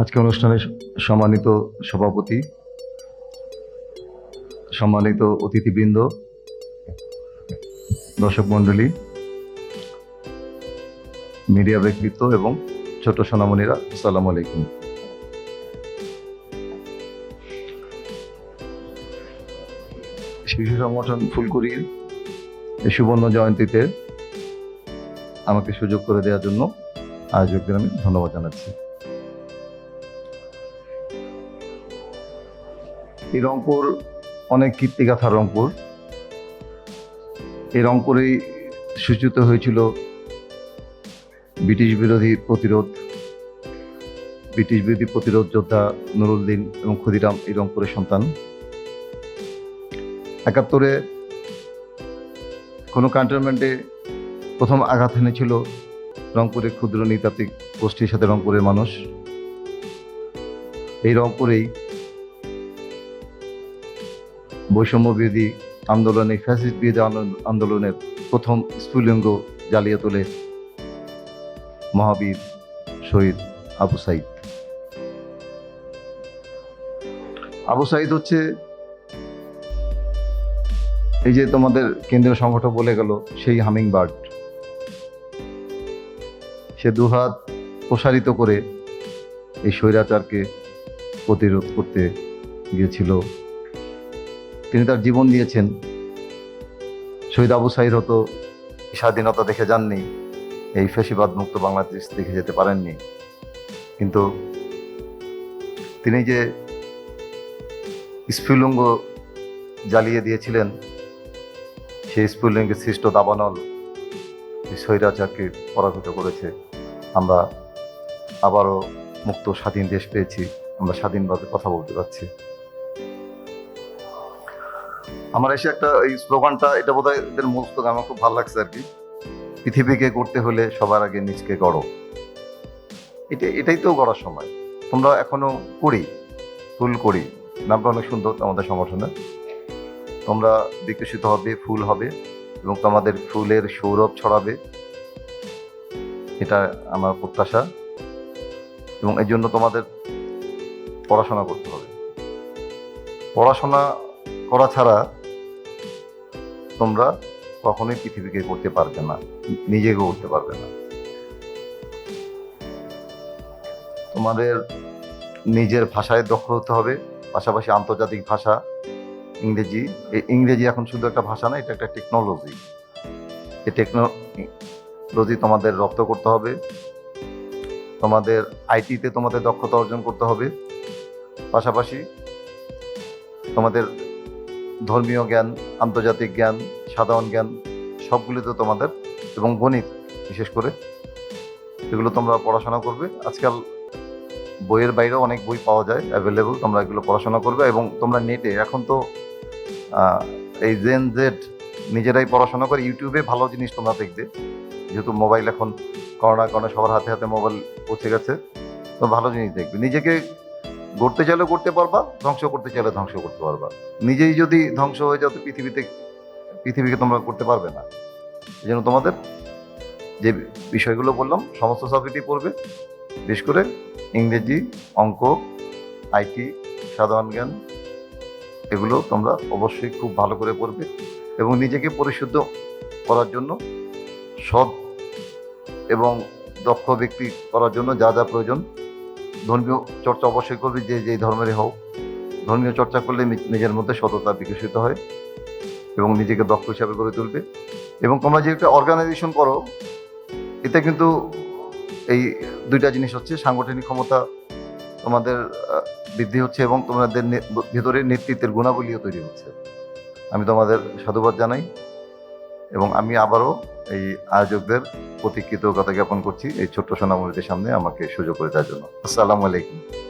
আজকে অনুষ্ঠানের সম্মানিত সভাপতি, সম্মানিত অতিথিবৃন্দ, দর্শক মণ্ডলী, মিডিয়া ব্যক্তিত্ব এবং ছোট সোনামণিরা, আসসালামু আলাইকুম। শিশু সংগঠন ফুলকুড়ির এই সুবর্ণ জয়ন্তীতে আমাকে সুযোগ করে দেওয়ার জন্য আয়োজকদের আমি ধন্যবাদ জানাচ্ছি। এই রংপুর, অনেক কীর্তিগাথা রংপুর। এই রংপুরেই সূচিত হয়েছিল ব্রিটিশ বিরোধী প্রতিরোধ, ব্রিটিশ বিরোধী প্রতিরোধ যোদ্ধা নুরুদ্দিন এবং ক্ষুদিরাম এই রংপুরের সন্তান। একাত্তরে কোনো ক্যান্টনমেন্টে প্রথম আঘাত এনেছিল রংপুরের ক্ষুদ্র নৃতাত্ত্বিক গোষ্ঠীর সাথে রংপুরের মানুষ। এই রংপুরেই বৈষম্য বিরোধী আন্দোলনে, ফ্যাসিস্ট বিরোধী আন্দোলনের প্রথম স্ফুলিঙ্গ জ্বালিয়ে তোলে মহাবীর শহীদ আবু সাইদ। আবু সাইদ হচ্ছে এই যে তোমাদের কেন্দ্রীয় সংগঠন বলে গেল, সেই হামিং বার্ড সে দুহাত প্রসারিত করে এই স্বৈরাচারকে প্রতিরোধ করতে গিয়েছিল। তিনি তার জীবন দিয়েছেন। শহীদ আবু সাইদ হতো স্বাধীনতা দেখে যাননি, এই ফেসিবাদ মুক্ত বাংলাদেশ দেখে যেতে পারেননি। কিন্তু তিনি যে স্ফুলিঙ্গ জ্বালিয়ে দিয়েছিলেন, সেই স্ফুলিঙ্গে সৃষ্ট দাবানল স্বৈরাচারকে পরাভূত করেছে। আমরা আবারও মুক্ত স্বাধীন দেশ পেয়েছি, আমরা স্বাধীনভাবে কথা বলতে পারছি। আমার এসে একটা এই স্লোগানটা, এটা বোধ হয় এদের মূল স্লোগান, আমার খুব ভালো লাগছে আর কি। পৃথিবীকে করতে হলে সবার আগে নিজকে গড়ো। এটা, এটাই তো গড়ার সময়। তোমরা এখনও করি, ফুল করি। নামটা অনেক সুন্দর আমাদের সংগঠনে তোমরা বিকশিত হবে, ফুল হবে এবং তোমাদের ফুলের সৌরভ ছড়াবে। এটা আমার প্রত্যাশা এবং এই জন্য তোমাদের পড়াশোনা করতে হবে। পড়াশোনা করা ছাড়া তোমরা কখনোই পৃথিবীকে করতে পারবে না, নিজেকে করতে পারবে না। তোমাদের নিজের ভাষায় দক্ষ হতে হবে, পাশাপাশি আন্তর্জাতিক ভাষা, ইংরেজি, এই ইংরেজি এখন শুধু একটা ভাষা না, এটা একটা টেকনোলজি এই টেকনোলজি তোমাদের রপ্ত করতে হবে, তোমাদের আইটিতে তোমাদের দক্ষতা অর্জন করতে হবে, পাশাপাশি তোমাদের ধর্মীয় জ্ঞান, আন্তর্জাতিক জ্ঞান, সাধারণ জ্ঞান সবগুলিতে তোমাদের এবং গণিত, বিশেষ করে। এগুলো তোমরা পড়াশোনা করবে। আজকাল বইয়ের বাইরেও অনেক বই পাওয়া যায় অ্যাভেলেবল তোমরা এগুলো পড়াশোনা করবে এবং তোমরা নেটে এখন তো এই জেন জেড নিজেরাই পড়াশোনা করে। ইউটিউবে ভালো জিনিস তোমরা দেখবে। যেহেতু মোবাইল এখন করোনা কারণে সবার হাতে হাতে মোবাইল পৌঁছে গেছে, তো ভালো জিনিস দেখবে। নিজেকে গড়তে চাইলেও করতে পারবা ধ্বংস করতে চাইলে ধ্বংস করতে পারবা। নিজেই যদি ধ্বংস হয়ে যাও তো পৃথিবীতে, পৃথিবীকে তোমরা করতে পারবে না। এই জন্য তোমাদের যে বিষয়গুলো বললাম, সমস্ত সাবজেক্টই পড়বে। বিশেষ করে ইংরেজি, অঙ্ক আইটি সাধারণ জ্ঞান, এগুলো তোমরা অবশ্যই খুব ভালো করে পড়বে এবং নিজেকে পরিশুদ্ধ করার জন্য, সৎ এবং দক্ষ ব্যক্তি করার জন্য যা যা প্রয়োজন ধর্মীয় চর্চা অবশ্যই করবে, যে যেই ধর্মেরই হোক। ধর্মীয় চর্চা করলে নিজের মধ্যে সততা বিকশিত হয় এবং নিজেকে দক্ষ হিসাবে গড়ে তুলবে। এবং তোমরা যে একটা অর্গানাইজেশন করো, এতে কিন্তু এই দুইটা জিনিস হচ্ছে, সাংগঠনিক ক্ষমতা তোমাদের বৃদ্ধি হচ্ছে এবং তোমাদের ভেতরে নেতৃত্বের গুণাবলীও তৈরি হচ্ছে। আমি তোমাদের সাধুবাদ জানাই। এবং আমি আবারও এই আয়োজকদের প্রতি কৃতজ্ঞতা জ্ঞাপন করছি এই ছোট্ট সোনামণিদের সামনে আমাকে সুযোগ করে দেওয়ার জন্য। আসসালামু আলাইকুম।